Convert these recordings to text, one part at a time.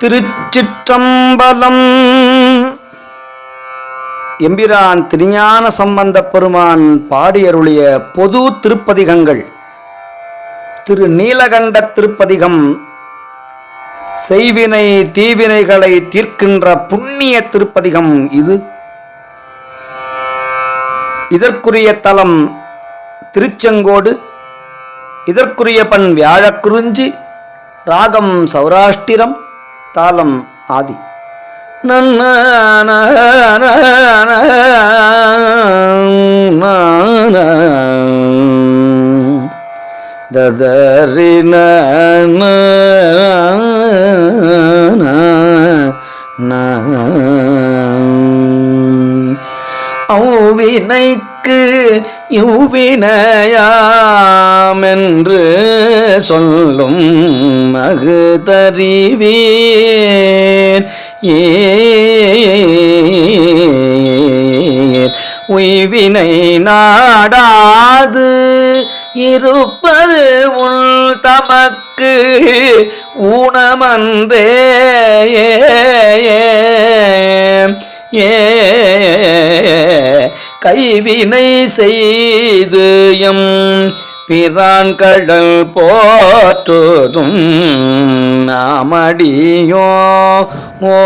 திருச்சிற்றம்பலம். எம்பிரான் திருஞான சம்பந்த பெருமான் பாடியருளிய பொது திருப்பதிகங்கள். திரு நீலகண்ட திருப்பதிகம். செய்வினை தீவினைகளை தீர்க்கின்ற புண்ணிய திருப்பதிகம் இது. இதற்குரிய தலம் திருச்செங்கோடு. இதற்குரிய பண் வியாழக்குறிஞ்சி. ராகம் சௌராஷ்டிரம். தாளம் ஆதி நன்ன ததறின அவ்வினைக்கு இவ்வினையாமென்று சொல்லும் மகுதறிவீர் ஏர் உய்வினை நாடாது இருப்பது உள் தமக்கு ஊனமன்றே. கைவினை செய்து எம் பிரான் கடல் போற்றுதும் நாமடியோ ஓ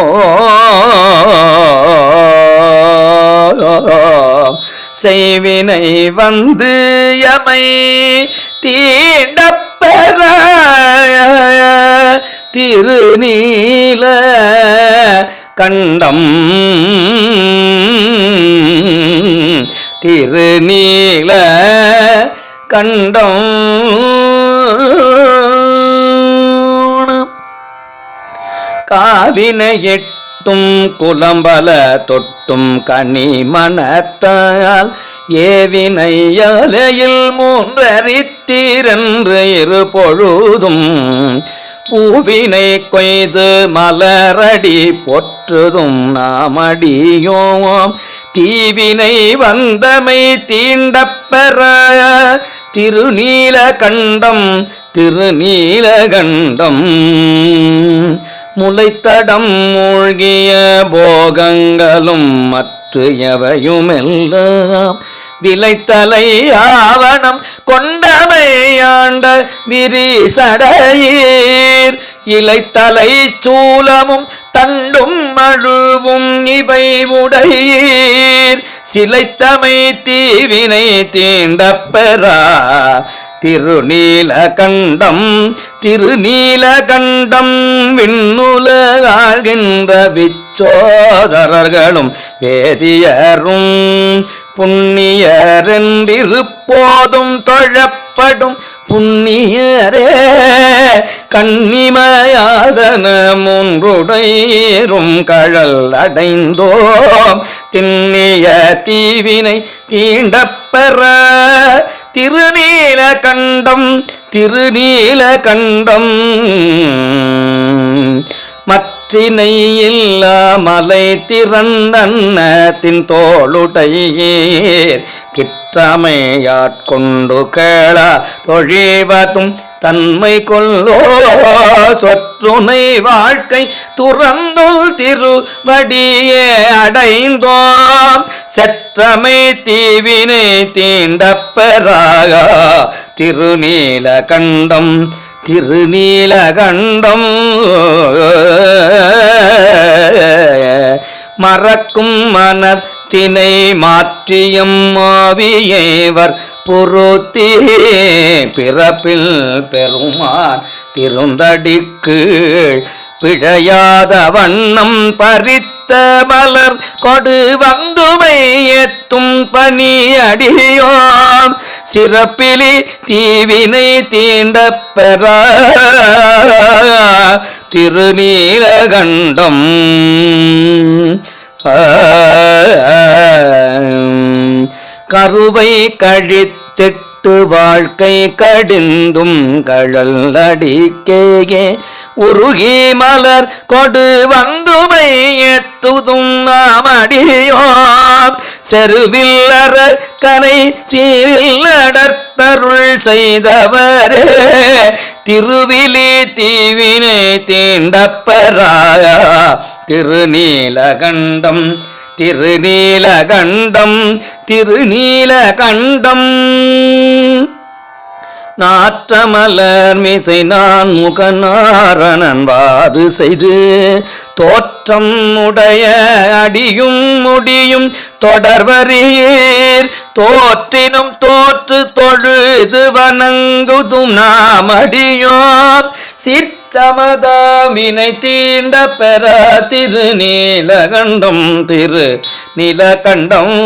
செய்வினை வந்து எமை தீண்டப்பெற திருநீல கண்டம் திருநீல கண்டம். காவினை எட்டும் குலம்பல தொட்டும் கனி மனத்தால் ஏவினை அலையில் மூன்றரித்தீரென்று இரு பொழுதும் பூவினை கொய்து மலரடி பொற்றுதும் நாமடியோம். தீவினை வந்தமை தீண்டப்பெற திருநீல கண்டம் திருநீல கண்டம் முளைத்தடம் மூழ்கிய போகங்களும் மற்ற எவையுமெல்லாம். விளைத்தலை ஆவணம் கொண்டமையாண்ட விரிசடையீர். இலைத்தலை சூலமும் தண்டும் மழுவும் இவை உடையீர் சிலைத்தமை தீவினை தீண்டப்பெறா. திருநீல கண்டம் திருநீல கண்டம் விண்ணுலகின்ற விச்சோதரர்களும் வேதியரும் புண்ணியரென்றிருப்போதும் தொழப்படும் புண்ணியரே கண்ணிமயாதன மூன்றுடையரும் கழல் அடைந்தோம். திண்ணிய தீவினை தீண்டப்பெற திருநீல கண்டம் திருநீல கண்டம். மற்றினை இல்லா மலை திறந்தன்னத்தின் தோளுடையீர். கிற்றமையாட்கொண்டு கேள தொழிவதும் தன்மை கொல்லோ சொற்றுனை வாழ்க்கை துறந்துள் திருவடியே அடைந்தோம். செற்றமை தீவினை தீண்டப்பெறாக. திருநீல கண்டம் திருநீலகண்டம் மறக்கும் மனத்தினை மாற்றியும் மாவியேவர் பொருத்தி பிறப்பில் பெருமான் திருந்தடிக்கு பிழையாத வண்ணம் பறித்த மலர் கொடு வந்துமை எத்தும் பணியடியோம். சிறப்பிலி தீவினை தீண்ட பெற திருநீலகண்டம். கருவை கழித்திட்டு வாழ்க்கை கடிந்தும் கழல் அடிக்கேயே உருகி மலர் கொடு வந்துமை எத்துதும் நாமடியோம். செருவில் அற திருக்கனை சீரில் நடத்தருள் செய்தவரே திருவிழி தீவினை தீண்டப்பெறாயா திருநீலகண்டம் திருநீலகண்டம் திருநீலகண்டம். நாற்றமலர் மிசை நான் முகநாரணன் வாது செய்து தோற்றம் உடைய அடியும் முடியும் தொடர்வரீர். தோற்றினும் தோற்று தொழுது வணங்குதும் நாம் அடியோம் சித்தமதாமினை தீண்ட பெற திரு நீலகண்டம் திரு நிலகண்டம்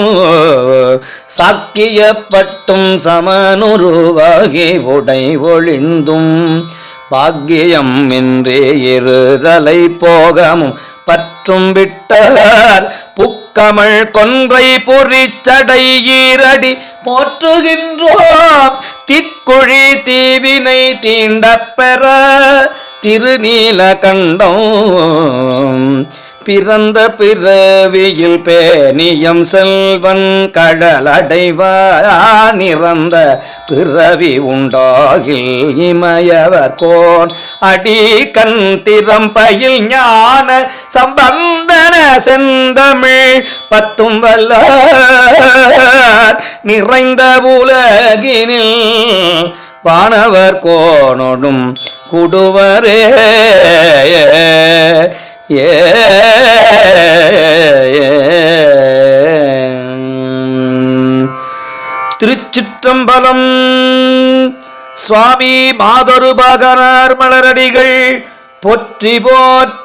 சாக்கியப்பட்டும் சமனுருவாகி உடை ஒளிந்தும் பாக்கியம் இன்றே இருதலை போகமும் பற்றும் விட்டார் புக்கமள் கொன்றை பொறிச்சடை ஈரடி போற்றுகின்றோம். திக்குழி தீவினை தீண்டப் பெற திருநீல கண்டோம் பிறந்த பிறவியில் பேணியம் செல்வன் கடலடைவான் நிறந்த பிறவி உண்டாகில் இமயவர் கோன் அடி கண் திறம்பயில் ஞான சம்பந்தன செந்தமிழ் பத்தும் வல்ல நிறைந்த உலகினில் வானவர் கோனொடும் குடுவரே. ஏ திருச்சிற்றம்பலம் சுவாமி மாதொரு பகனார் மலரடிகள் போற்றி போற்றி